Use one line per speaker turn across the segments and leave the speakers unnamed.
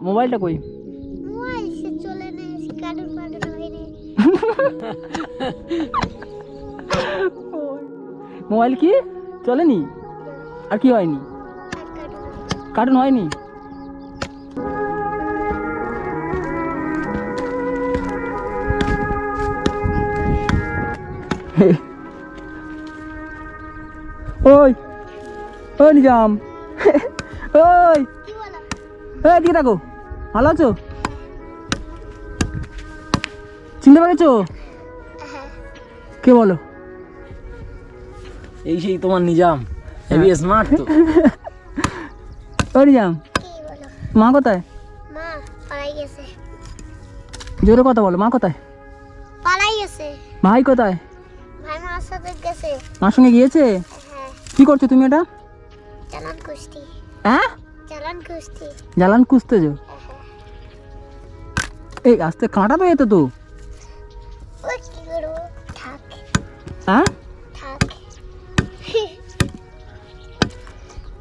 মোবাইলটা কই?
মোবাইল সে চলে কার্টুন ফার্টুন
মোবাইল কি? চলেনি? আর কি হয়নি?
কার্টুন
হয়নি? ওই ওই নিজাম। ওই। এই দিকে থাকো ভালো আছো? চিনতে পেরেছ?
হ্যাঁ
কে বলো?
এই সেই তোমার নিজাম। হেভি স্মার্ট তো।
ওই নিজাম। মা কোথায়?
মা পালাই গেছে
জোরে কথা বলো মা কোথায়?
পালাই গেছে
ভাই কোথায়?
ভাই মার সাথে গেছে
মার সঙ্গে গিয়েছে?
হ্যাঁ।
কি করছ তুমি এটা
চালান কুস্তি
হ্যাঁ?
চালান কুস্তি
জ্বালান কুসতেছো
হ্যাঁ
এই আস্তে কাঁটা তো। তো হ্যাঁ?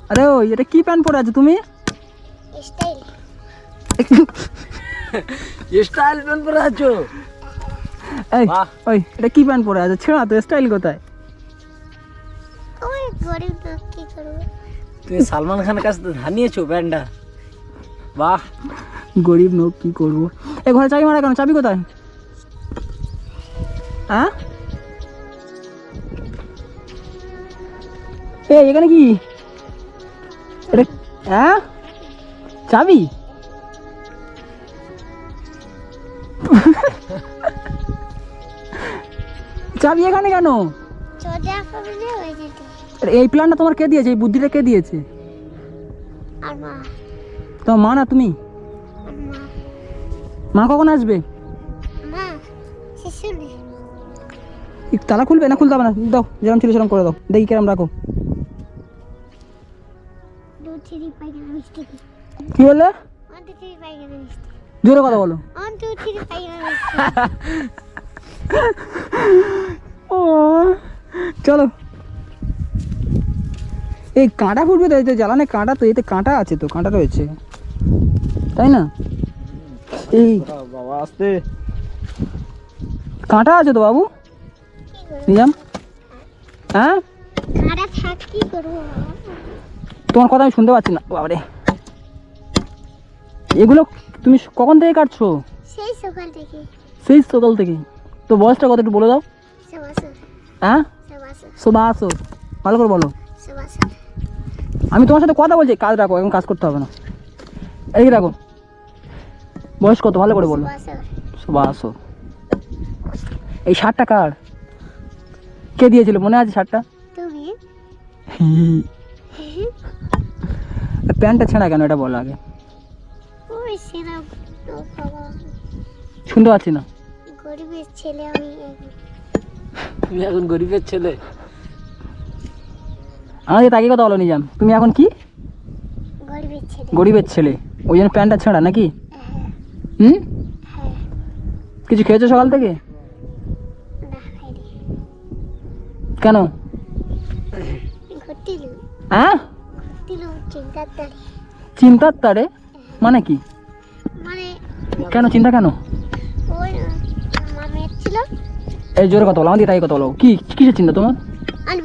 আরে ওই এটা কি প্যান্ট পরে আছো তুমি?
স্টাইল।
স্টাইল প্যান্ট পরে আছো?
এই ওই এটা কি প্যান্ট পরে আছো? ছেড়া তো স্টাইল কোথায়?
ওই গরিব লোক কি করব?
তুমি সালমান খানের কাছে ধার নিয়েছো প্যান্টটা বাহ।
গরিব লোক কি করব? এ ঘরে চাবি মারা কেন? চাবি কোথায়? হ্যাঁ? এই এখানে কি? এটা হ্যাঁ? চাবি? চাবি এখানে কেন? এই প্ল্যানটা তোমার কে দিয়েছে? এই বুদ্ধিটা কে দিয়েছে?
আর মা।
তোমার মা না তুমি?
মা।
কখন আসবে? তালা খুলবে না খুলতে হবে না? দাও যেরকম ছিল সেরকম করে দাও। দেখি কেরম রাখো। কি বললে? জোরে কথা বলো। চলো। এই কাঁটা ফুটবে তো এই তো জ্বালানে কাঁটা তো এতে কাঁটা আছে তো কাঁটা রয়েছে। তাই না? এই
বাবা আসতে
কাঁটা আছে তো বাবু? নিজাম হ্যাঁ? তোমার কথা আমি শুনতে পাচ্ছি না। বাবারে। এগুলো তুমি কখন থেকে কাটছো?
সেই সকাল থেকে।
সেই সকাল থেকে তো বয়সটা কত একটু বলে দাও। হ্যাঁ?
সবাসন
শোভা ভালো করে বলো।
সবাসন
আমি তোমার সাথে কথা বলছি কাজ রাখো এখন কাজ করতে হবে না। এই রাখো বয়স কত ভালো করে বলো। আসো এই শার্টটা কার? কে দিয়েছিল? মনে আছে শার্টটা? প্যান্টটা ছেঁড়া কেন এটা বলো আগে। শুনতে পাচ্ছি না।
গরিবের ছেলে আমি। এখন
গরিবের ছেলে?
আমাদের তাকে কথা বলো নিজাম তুমি এখন কি?
গরিবের ছেলে।
ওই জন্য প্যান্টটা ছেঁড়া নাকি?
হ্যাঁ।
হুম? কিছু খেয়েছো সকাল থেকে? কেন? হ্যাঁ?
চিন্তার তারে।
মানে কি?
মানে
কেন চিন্তা কেন? এই জোরে কথা বলো আমাদের তাই কথা বলো। কি কিসের চিন্তা তোমার?
আর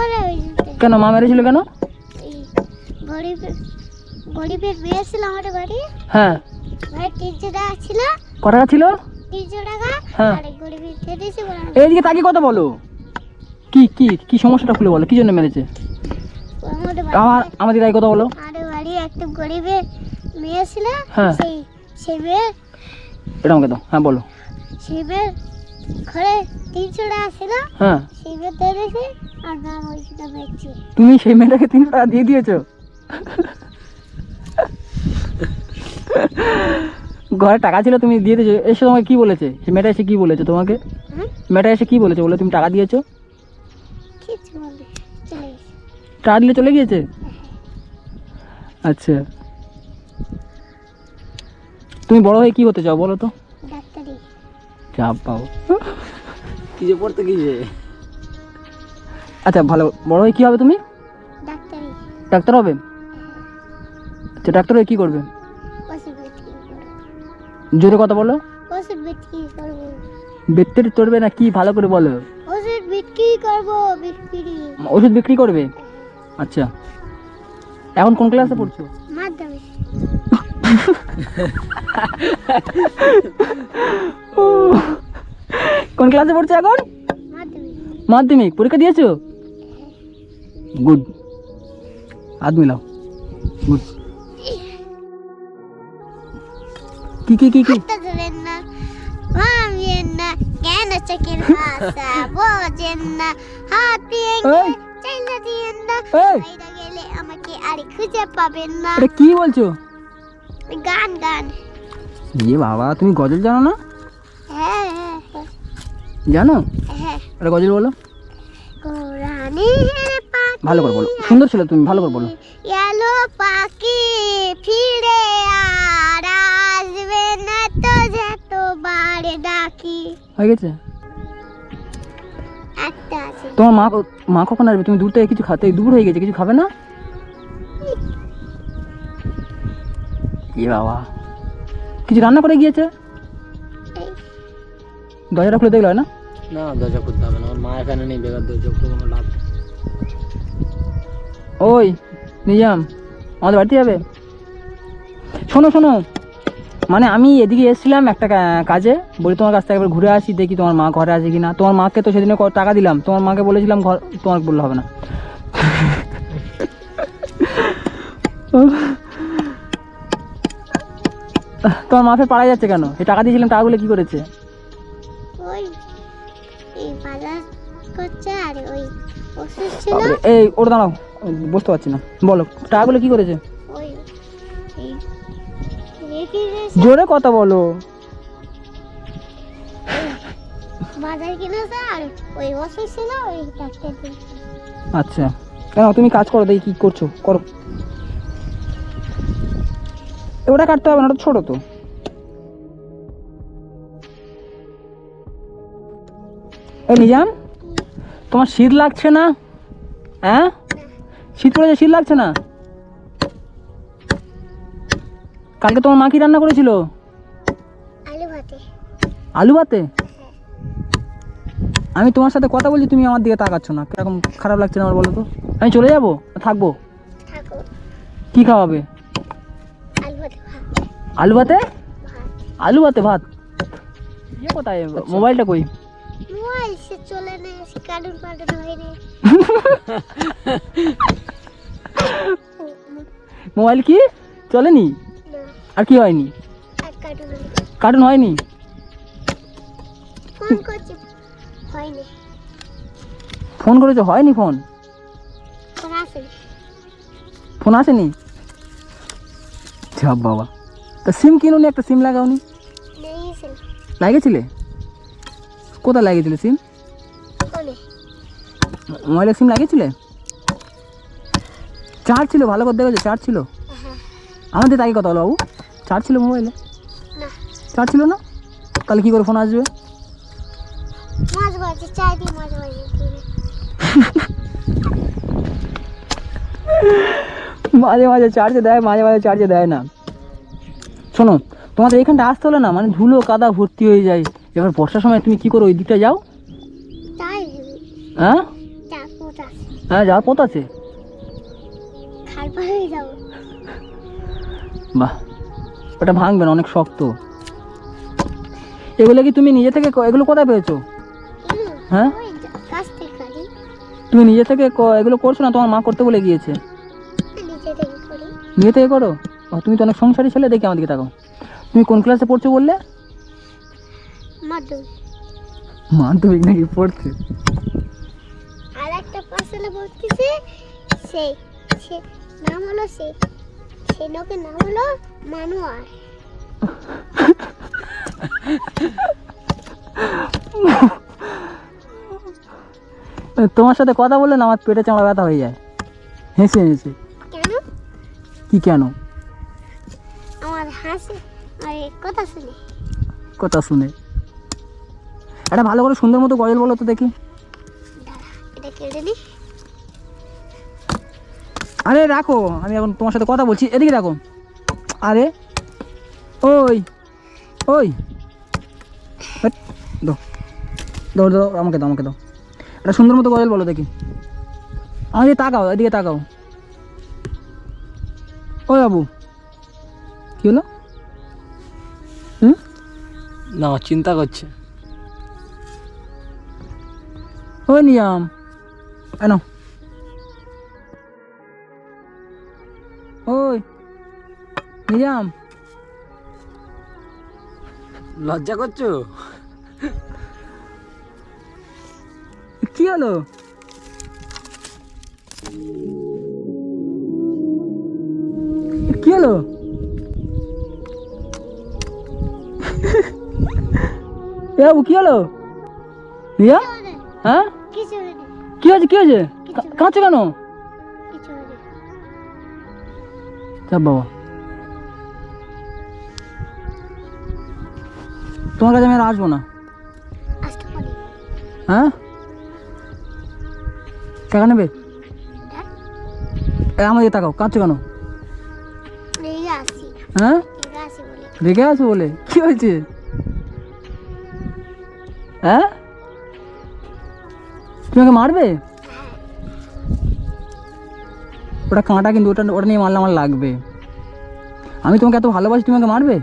বলে।
কেন মা মেরেছিল কেন?
গরিবের ছিল আমাদের বাড়ি।
হ্যাঁ।
ভাই তিনশো টাকা ছিল।
ক টাকা ছিল?
তিনশো টাকা।
হ্যাঁ।
আর
এইদিকে তাকে কথা বলো। কি কি কি সমস্যাটা খুলে বলো কি জন্য মেরেছে?
আমাদের
আমার আমাদের তাই কথা বলো।
আমাদের বাড়ি একটা গরিবের মেয়ে ছিল।
হ্যাঁ।
সেই সেই মেয়ে
এটা আমাকে দাও হ্যাঁ বলো।
সেই ঘরে তিনশো টাকা ছিল।
হ্যাঁ।
সেই মেয়ে দিয়ে
তুমি সেই মেয়েটাকে তিনশো টাকা দিয়ে দিয়েছ? ঘরে টাকা ছিল তুমি দিয়ে দিয়েছ। এসে তোমাকে কি বলেছে? সেই মেয়েটা এসে কি বলেছে তোমাকে?
হ্যাঁ?
মেয়েটা এসে কি বলেছে? বলে তুমি টাকা দিয়েছ? টাকা দিলে চলে গিয়েছে? আচ্ছা। তুমি বড় হয়ে কি হতে চাও বলো তো?
ডাক্তারি।
চাপ পাও
কি যে পড়তে কি যে
আচ্ছা ভালো বড় হয়ে কি হবে তুমি?
ডাক্তার।
হবে? আচ্ছা ডাক্তার হয়ে কি করবে? জোরে কথা বলো।
বিক্রি করব।
চড়বে না কি? ভালো করে বলো।
ওষুধ বিক্রি করব বিক্রি।
ওষুধ বিক্রি করবে? আচ্ছা। এখন কোন ক্লাসে পড়ছো?
মাধ্যমিক।
কোন ক্লাসে পড়ছো এখন?
মাধ্যমিক।
পরীক্ষা দিয়েছ? এই
বাইরে গেলে আমাকে আর খুঁজে পাবেন না
কি বলছো
গান গান
ইয়ে বাবা তুমি গজল জানো না জানো
হ্যাঁ
গজল বলো ভালো করে বলো। সুন্দর ছিল তুমি ভালো করে বলো।
এলো পাখি ফিরে আর আসবে না তো যতবার ডাকি।
হয়ে গেছে? তোমার মা মা কখন আসবে? তুমি দূর থেকে কিছু খাতে দূর হয়ে গেছে কিছু খাবে না? এ বাবা। কিছু রান্না করে গিয়েছে? দরজাটা খুলে দেখল হয় না?
না দরজা করতে হবে না ওর মা এখানে নেই বেকার দরজা খুলে কোনো লাভ।
ওই নিজাম আমাদের বাড়িতে যাবে? শোনো শোনো। মানে আমি এদিকে এসেছিলাম একটা কাজে বলি তোমার কাছ থেকে একবার ঘুরে আসি দেখি তোমার মা ঘরে আছে কিনা। তোমার মাকে তো সেদিনে টাকা দিলাম। তোমার মাকে বলেছিলাম ঘর তোমাকে বললে হবে না। তোমার মা ফের পাড়ায় যাচ্ছে কেন? এই টাকা দিয়েছিলাম টাকাগুলো কি করেছে?
এই
ওটা দাঁড়াও। বুঝতে পারছি না। বলো টাকাগুলো কি করেছে? জোরে কথা বলো।
বাজার কিনেছে আর ওই ওষুধ ছিল ওই ডাক্তার
আচ্ছা। কেন তুমি কাজ করো দেখি কি করছ করো। ওটা কাটতে হবে না ওটা ছোট তো। নিজাম তোমার শীত লাগছে না? হ্যাঁ? শীত পড়েছে শীত লাগছে না? কালকে তোমার মা কি রান্না করেছিল?
আলু ভাতে।
আলু ভাতে? আমি তোমার সাথে কথা বলছি তুমি আমার দিকে তাকাচ্ছ না। কীরকম খারাপ লাগছে না আমার বলো তো? আমি চলে যাব? থাকব?
থাকো।
কি খাওয়াবে?
আলু ভাতে ভাত।
আলু ভাতে?
ভাত।
আলু ভাতে ভাত? ইয়ে কোথায়? মোবাইলটা কই?
মোবাইল সে চলে না কার্টুন পার্টুন হয়নি
মোবাইল কি? চলেনি? আর কি হয়নি?
কার্টুন হয়নি। ফোন করছি হয়নি।
ফোন করেছ হয়নি ফোন?
ফোন আসেনি।
যাব বাবা। তা সিম কিনুনি একটা সিম লাগাওনি? লাগিয়েছিলে? কোথায় লাগিয়েছিলে সিম? মোবাইলের সিম লাগিয়েছিলে? চার্জ ছিল ভালো করে দেখেছ চার্জ ছিল?
হ্যাঁ।
আমাদের তাই কথা বলো বাবু চার্জ ছিল মোবাইলে। চার্জ ছিল না? তাহলে কী করে ফোন আসবে? মাঝে মাঝে চার্জে দেয় মাঝে মাঝে চার্জে দেয় না। শোনো তোমাদের এখানটা আসতে হলো না মানে ধুলো কাদা ভর্তি হয়ে যায়। এবার বর্ষার সময় তুমি কি করো ওই দিকটা যাও? হ্যাঁ? হ্যাঁ যাওয়ার পথ আছে?
পার
বাহ ওটা ভাঙবে না অনেক শক্ত। এগুলো কি তুমি নিজে থেকে ক- এগুলো কোথায় পেয়েছ? হ্যাঁ? তুমি নিজে থেকে ক- এগুলো করছ না তোমার মা করতে বলে গিয়েছে? নিজে থেকে করো। তুমি তো অনেক সংসারী ছেলে দেখি আমার দিকে তাকাও। তুমি কোন ক্লাসে পড়ছো বললে?
মাধ্যমিক
মাধ্যমিক নাকি পড়ছে?
আর একটা পার্সেলে পড়তেছে সেই সে নাম হলো সে সেই লোকের নাম হলো মানুয়ার।
তোমার সাথে কথা বললে না আমার পেটে চামড়া ব্যথা হয়ে যায়। হেসে হেসে।
কেন?
কি কেন?
আমার হাসি আর কথা শুনে।
কথা শুনে। একটা ভালো করে সুন্দর মতো গজল বলো তো দেখি।
দাঁড়া এটা কেটে নি
আরে রাখো আমি এখন তোমার সাথে কথা বলছি এদিকে রাখো। আরে ওই ওই। দাও দাও দাও আমাকে দাও আমাকে দাও। একটা সুন্দর মতো গজল বলো দেখি। আমাকে তাকাও এদিকে তাকাও। ও বাবু কি হলো? হুম?
না চিন্তা করছে।
ওই নিয়াম এনো ওই নিজাম
লজ্জা করছ?
কি হলো? কি হলো? এ বাবু কি হলো? নিজাম হ্যাঁ? কি হয়েছে কি হয়েছে? কা- কাঁদছো কেন? চাপ বাবা। তোমার কাছে আমি আর আসব না। হ্যাঁ? টাকা নেবে? এ আমার দিকে তাকাও কাঁদছো কেন? হ্যাঁ?
রেগে
আছো বলে? কি হয়েছে? হ্যাঁ? তুমি আমাকে মারবে? ওটা কাঁটা কিন্তু ওটা ওটা নিয়ে মারলে আমার লাগবে। আমি তোমাকে এত ভালোবাসি, তুমি মারবে?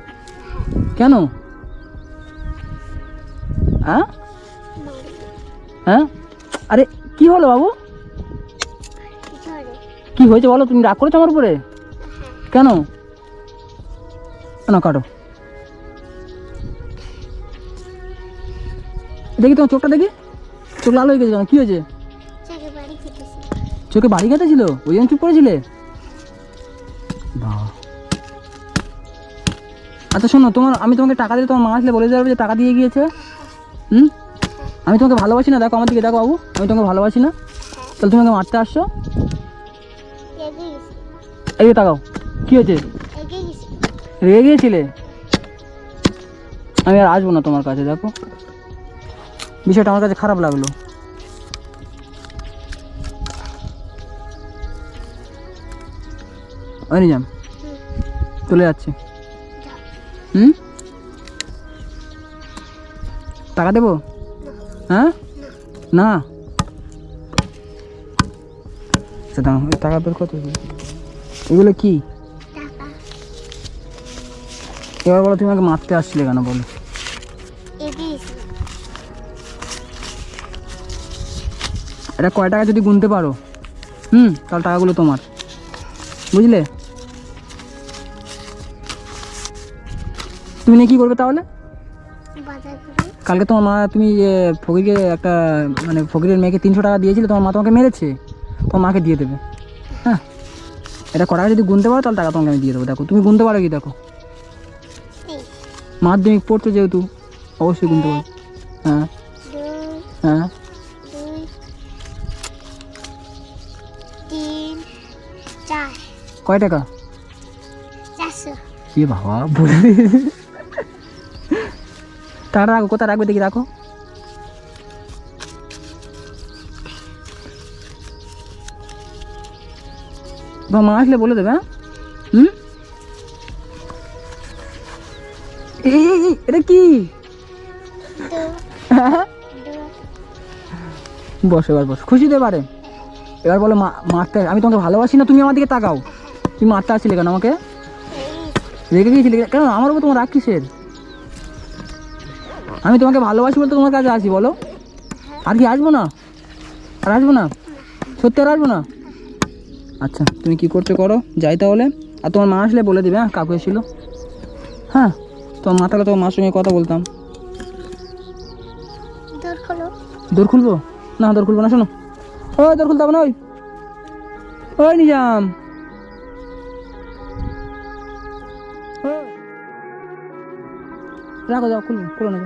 কেন? হ্যাঁ? হ্যাঁ? আরে, কি হলো বাবু? কি হয়েছে বলো? তুমি রাগ করেছ আমার উপরে? কেন? না, কাটো। দেখি তোমার চোখটা দেখি। চোখ লাল হয়ে গেছে কি হয়েছে? চোখে বাড়ি গেতে ছিল ওই জন্য চুপ করেছিলে? আচ্ছা শোনো তোমার আমি তোমাকে টাকা দিলে তোমার মা আসলে বলে দেবে যে টাকা দিয়ে গিয়েছে হুম? আমি তোমাকে ভালোবাসি না দেখো আমার দিকে দেখো বাবু আমি তোমাকে ভালোবাসি না। তাহলে তুমি আমাকে মারতে আসছো? এই তাকাও কি হয়েছে?
রেগে
গিয়েছিলে? আমি আর আসব না তোমার কাছে দেখো। বিষয়টা আমার কাছে খারাপ লাগল। ওই নিজাম চলে যাচ্ছে। হুম? টাকা দেবো? হ্যাঁ? না। সেটা টাকা বের কত এগুলো কি? এবার বলো তুমি আমাকে মারতে আসছিলে কেন বলো? এটা কয় টাকা যদি গুনতে পারো? হুম, তাহলে টাকাগুলো তোমার। বুঝলে? তুমি নিয়ে কী করবে তাহলে? কালকে তোমার মা, তুমি ফকিরকে একটা মানে ফকিরের মেয়েকে তিনশো টাকা দিয়েছিলে, তোমার মা তোমাকে মেরেছে? তোমার মাকে দিয়ে দেবে। হ্যাঁ। এটা কটা যদি গুনতে পারো, তাহলে টাকা তোমাকে আমি দিয়ে দেবো। দেখো, তুমি গুনতে পারো কি দেখো? মাধ্যমিক পড়ছো যেহেতু, অবশ্যই গুনতে পারো। হ্যাঁ। হ্যাঁ। কয় টাকা? এ বাবা বলে। টাকাটা রাখো কোথায় রাখবে দেখি রাখো। বা মা আসলে বলে দেবে হ্যাঁ? হুম? এই, এটা কি?
দু।
হ্যাঁ?
দু।
বস এবার বস। খুশি তো এবারে? এবার বলো মা মারতে আমি তোমাকে ভালোবাসি না তুমি আমার দিকে তাকাও। তুমি মারতে আসছিলে কেন আমাকে? রেগে গিয়েছিলে কেন? আমার উপর তোমার রাগ কিসের? আমি তোমাকে ভালোবাসি বলতে তোমার কাছে আসি বলো। আর কি আসব না? আর আসব না? সত্যি আর আসব না? আচ্ছা তুমি কি করছ করো যাই তাহলে। আর তোমার মা আসলে বলে দিবে হ্যাঁ কাকু এসেছিল। হ্যাঁ তোমার মা থাকলে তোমার মার সঙ্গে কথা বলতাম।
দোর
খুলবো? না দোর খুলবো না শোনো। ওই দোর খুলতে হবে না, ওই। ওই নিজাম। রাখো, যাও খুলবো খুলো না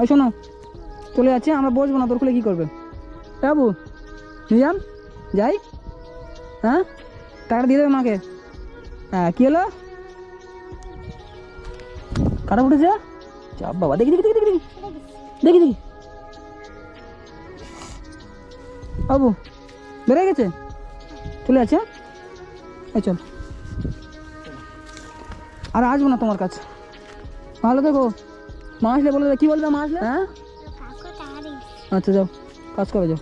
ওই শোনো, চলে যাচ্ছে, আমরা বসবো না, তোর খুলে কী করবে? বাবু, নিজাম, যাই। হ্যাঁ? টাকাটা দিয়ে দেবে মাকে? হ্যাঁ কী হলো? কাটা উঠেছে চাপ বাবা দেখি দেখি দেখি দেখি দেখি দেখি। বাবু বেড়ে গেছে? চলে আছে? এই চল। আর আসব না তোমার কাছে। ভালো দেখো মা আসলে বলে কি বলবে মা আসলে? হ্যাঁ? আচ্ছা যাও কাজ করে যাও।